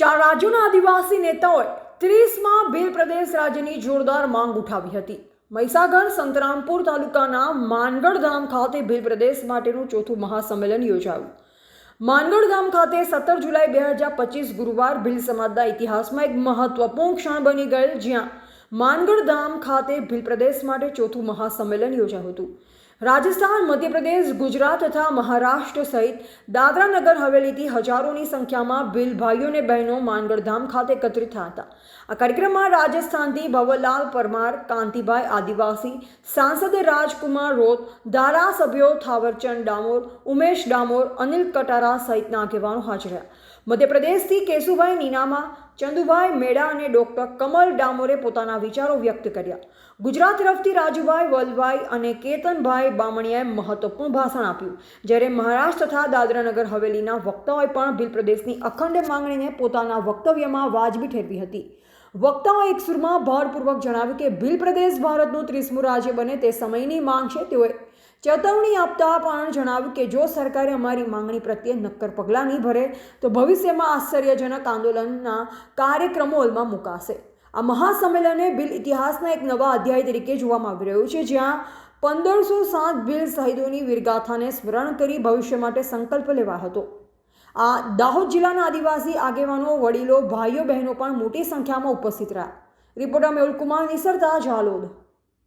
ચાર રાજ્યોના આદિવાસી નેતાઓએ ત્રીસમાં ભીલ પ્રદેશ રાજ્યની જોરદાર માંગ ઉઠાવી હતી. મહીસાગર, સંતરામપુર તાલુકાના માનગઢધામ ખાતે ભીલ પ્રદેશ માટેનું ચોથું મહાસંમેલન યોજાયું. માનગઢધામ ખાતે સત્તર જુલાઈ બે હજાર પચીસ ગુરુવાર ભીલ સમાજના ઇતિહાસમાં એક મહત્વપૂર્ણ ક્ષણ બની ગયેલ, જ્યાં માનગઢધામ ખાતે ભીલ પ્રદેશ માટે ચોથું મહાસંમેલન યોજાયું હતું. રાજસ્થાન, મધ્યપ્રદેશ, ગુજરાત તથા મહારાષ્ટ્ર સહિત દાદરા નગર હવેલીથી હજારોની સંખ્યામાં ભીલ ભાઈઓ બહેનો માનગઢધામ ખાતે એકત્રિત થયા હતા. આ કાર્યક્રમમાં રાજસ્થાનથી ભવલાલ પરમાર, કાંતિભાઈ આદિવાસી, સાંસદ રાજકુમાર રોત, ધારાસભ્યો થાવરચંદ ડામોર, ઉમેશ ડામોર, અનિલ કટારા સહિતના આગેવાનો હાજર રહ્યા. મધ્યપ્રદેશથી કેશુભાઈ નીનામા, ચંદુભાઈ મેડા અને ડૉક્ટર કમલ ડામોરે પોતાના વિચારો વ્યક્ત કર્યા. ગુજરાત તરફથી રાજુભાઈ વલભાઈ અને કેતનભાઈ બામણીયાએ મહત્વપૂર્ણ ભાષણ આપ્યું. જ્યારે મહારાષ્ટ્ર તથા દાદરાનગર હવેલીના વક્તાઓએ પણ ભીલ પ્રદેશની અખંડ માંગણીને પોતાના વક્તવ્યમાં વાજબી ઠેરવી હતી. વક્તાઓ એક સુરમાં ભારપૂર્વક જણાવ્યું કે ભીલ પ્રદેશ ભારતનું ત્રીસમું રાજ્ય બને તે સમયની માંગ છે. તેઓએ ચેતવણી આપતા પણ જણાવ્યું કે જો સરકારે અમારી માંગણી પ્રત્યે નક્કર પગલાં નહીં ભરે, તો ભવિષ્યમાં આશ્ચર્યજનક આંદોલનના કાર્યક્રમો અમલમાં મુકાશે. આ મહાસંમેલને બિલ ઇતિહાસના એક નવા અધ્યાય તરીકે જોવામાં આવી રહ્યું છે, જ્યાં પંદરસો સાત બિલ શહીદોની વીરગાથાને સ્મરણ કરી ભવિષ્ય માટે સંકલ્પ લેવા હતો. આ દાહોદ જિલ્લાના આદિવાસી આગેવાનો, વડીલો, ભાઈઓ, બહેનો પણ મોટી સંખ્યામાં ઉપસ્થિત રહ્યા. રિપોર્ટર મેહુલ કુમાર, નિસરતા જાલોદ